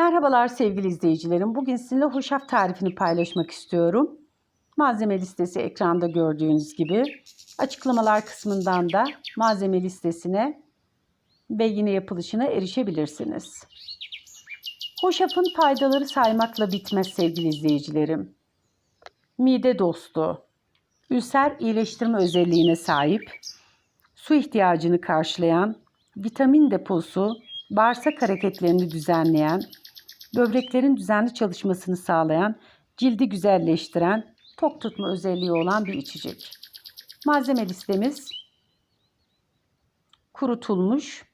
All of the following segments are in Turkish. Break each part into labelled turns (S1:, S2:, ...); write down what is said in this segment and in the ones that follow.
S1: Merhabalar sevgili izleyicilerim. Bugün sizinle hoşaf tarifini paylaşmak istiyorum. Malzeme listesi ekranda gördüğünüz gibi. Açıklamalar kısmından da malzeme listesine ve yine yapılışına erişebilirsiniz. Hoşafın faydaları saymakla bitmez sevgili izleyicilerim. Mide dostu, ülser iyileştirme özelliğine sahip, su ihtiyacını karşılayan, vitamin deposu, bağırsak hareketlerini düzenleyen, böbreklerin düzenli çalışmasını sağlayan, cildi güzelleştiren, tok tutma özelliği olan bir içecek. Malzeme listemiz kurutulmuş,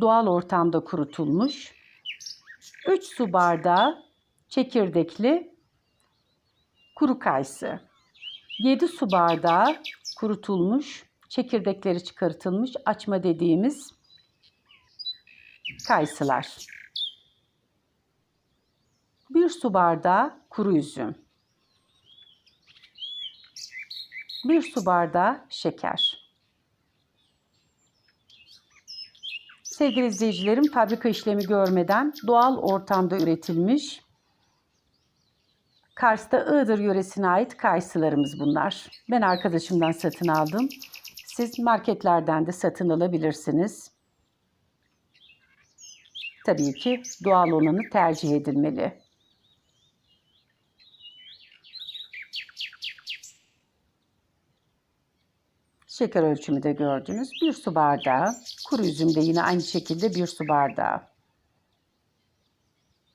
S1: doğal ortamda kurutulmuş, 3 su bardağı çekirdekli kuru kayısı, 7 su bardağı kurutulmuş, çekirdekleri çıkartılmış açma dediğimiz kayısılar. 1 su bardağı kuru üzüm. 1 su bardağı şeker. Sevgili izleyicilerim, fabrika işlemi görmeden doğal ortamda üretilmiş Kars'ta Iğdır yöresine ait kayısılarımız bunlar. Ben arkadaşımdan satın aldım. Siz marketlerden de satın alabilirsiniz. Tabii ki doğal olanı tercih edilmeli. Şeker ölçümü de gördünüz. Bir su bardağı. Kuru üzüm de yine aynı şekilde bir su bardağı.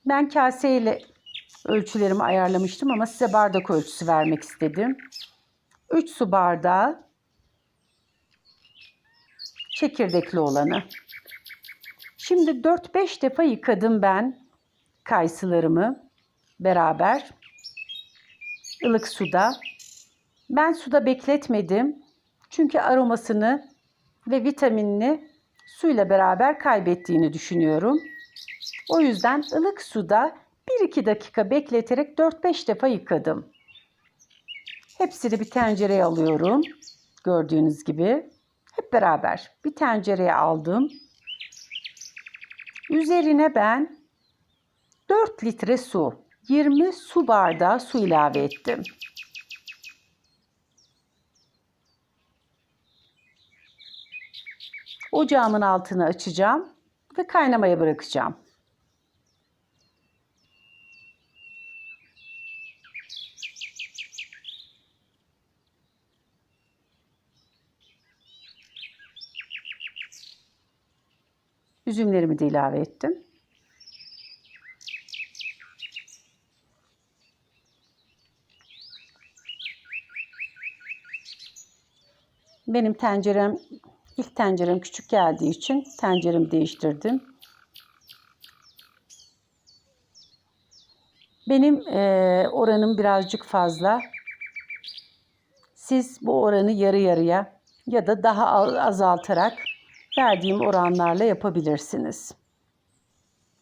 S1: Ben kaseyle ölçülerimi ayarlamıştım ama size bardak ölçüsü vermek istedim. 3 su bardağı çekirdekli olanı. Şimdi 4-5 defa yıkadım ben kayısılarımı beraber ılık suda. Ben suda bekletmedim. Çünkü aromasını ve vitaminini suyla beraber kaybettiğini düşünüyorum. O yüzden ılık suda 1-2 dakika bekleterek 4-5 defa yıkadım. Hepsini bir tencereye alıyorum. Gördüğünüz gibi. Hep beraber bir tencereye aldım. Üzerine ben 4 litre su, 20 su bardağı su ilave ettim. Ocağımın altını açacağım ve kaynamaya bırakacağım. Üzümlerimi de ilave ettim. Benim tencerem ilk tencerem küçük geldiği için tenceremi değiştirdim. Benim e, oranım birazcık fazla. Siz bu oranı yarı yarıya ya da daha azaltarak verdiğim oranlarla yapabilirsiniz.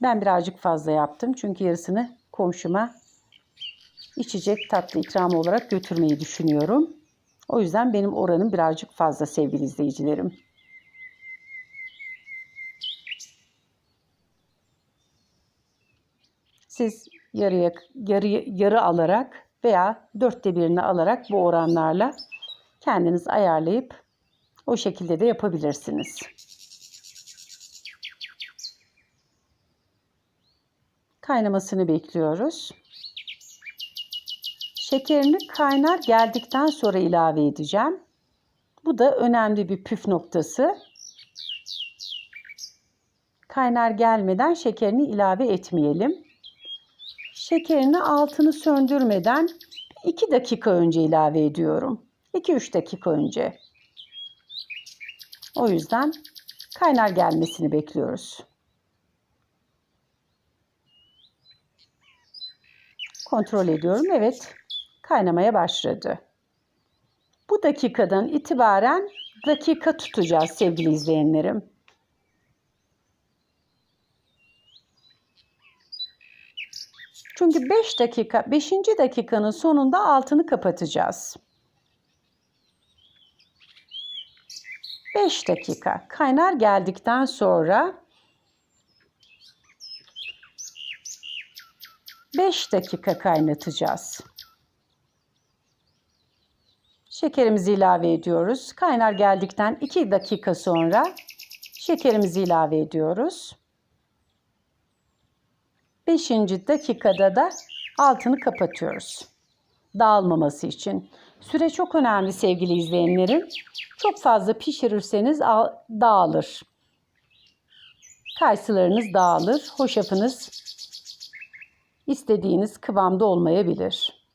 S1: Ben birazcık fazla yaptım çünkü yarısını komşuma içecek tatlı ikram olarak götürmeyi düşünüyorum. O yüzden benim oranım birazcık fazla sevgili izleyicilerim. Siz yarıya, yarı, yarı alarak veya dörtte birini alarak bu oranlarla kendiniz ayarlayıp o şekilde de yapabilirsiniz. Kaynamasını bekliyoruz. Şekerini kaynar geldikten sonra ilave edeceğim. Bu da önemli bir püf noktası. Kaynar gelmeden şekerini ilave etmeyelim. Şekerini altını söndürmeden 2 dakika önce ilave ediyorum. 2-3 dakika önce. O yüzden kaynar gelmesini bekliyoruz. Kontrol ediyorum. Evet, kaynamaya başladı. Bu dakikadan itibaren dakika tutacağız sevgili izleyenlerim. Çünkü 5 dakika, 5. dakikanın sonunda altını kapatacağız. 5 dakika kaynar geldikten sonra 5 dakika kaynatacağız. Şekerimizi ilave ediyoruz. Kaynar geldikten 2 dakika sonra şekerimizi ilave ediyoruz. 5. dakikada da altını kapatıyoruz. Dağılmaması için. Süre çok önemli sevgili izleyenlerim. Çok fazla pişirirseniz dağılır. Kayısılarınız dağılır. Hoşafınız istediğiniz kıvamda olmayabilir.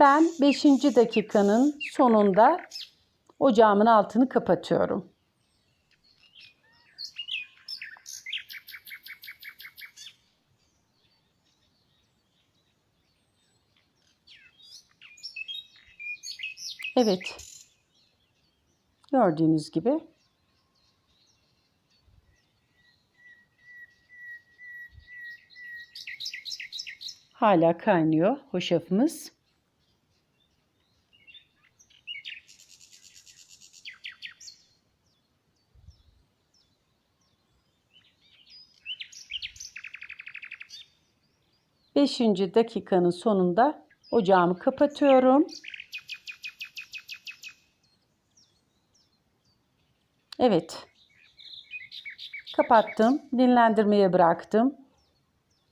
S1: Ben 5. dakikanın sonunda ocağımın altını kapatıyorum. Evet. Gördüğünüz gibi hala kaynıyor hoşafımız. Beşinci dakikanın sonunda ocağımı kapatıyorum. Evet. Kapattım. Dinlendirmeye bıraktım.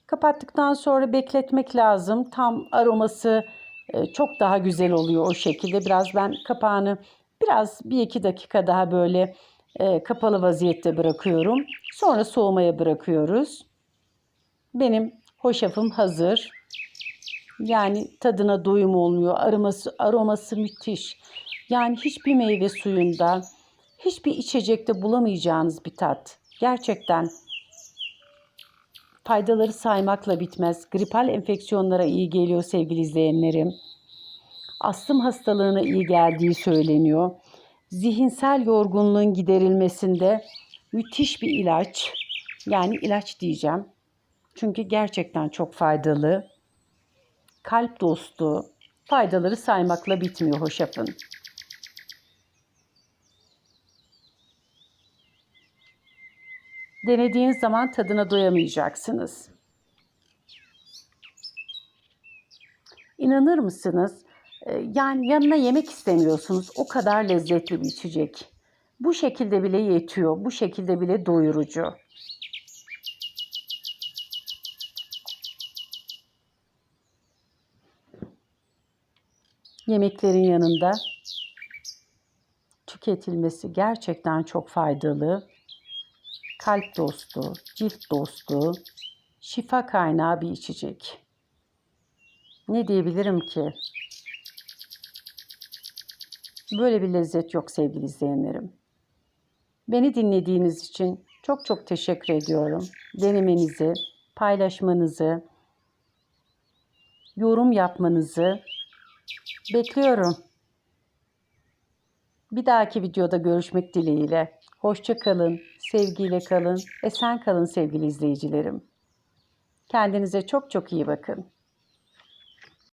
S1: Kapattıktan sonra bekletmek lazım. Tam aroması e, çok daha güzel oluyor o şekilde. Biraz ben kapağını biraz bir iki dakika daha böyle e, kapalı vaziyette bırakıyorum. Sonra soğumaya bırakıyoruz. Benim hoşafım hazır. Yani tadına doyum olmuyor. Aroması, aroması müthiş. Yani hiçbir meyve suyunda, hiçbir içecekte bulamayacağınız bir tat. Gerçekten faydaları saymakla bitmez. Gripal enfeksiyonlara iyi geliyor sevgili izleyenlerim. Astım hastalığına iyi geldiği söyleniyor. Zihinsel yorgunluğun giderilmesinde müthiş bir ilaç. Yani ilaç diyeceğim. Çünkü gerçekten çok faydalı. Kalp dostu. Faydaları saymakla bitmiyor hoşafın. Denediğiniz zaman tadına doyamayacaksınız. İnanır mısınız? Ee, yani yanına yemek istemiyorsunuz. O kadar lezzetli bir içecek. Bu şekilde bile yetiyor. Bu şekilde bile doyurucu. Yemeklerin yanında tüketilmesi gerçekten çok faydalı kalp dostu, cilt dostu, şifa kaynağı bir içecek. Ne diyebilirim ki? Böyle bir lezzet yok sevgili izleyenlerim. Beni dinlediğiniz için çok çok teşekkür ediyorum. Denemenizi, paylaşmanızı, yorum yapmanızı bekliyorum. Bir dahaki videoda görüşmek dileğiyle. Hoşça kalın, sevgiyle kalın, esen kalın sevgili izleyicilerim. Kendinize çok çok iyi bakın.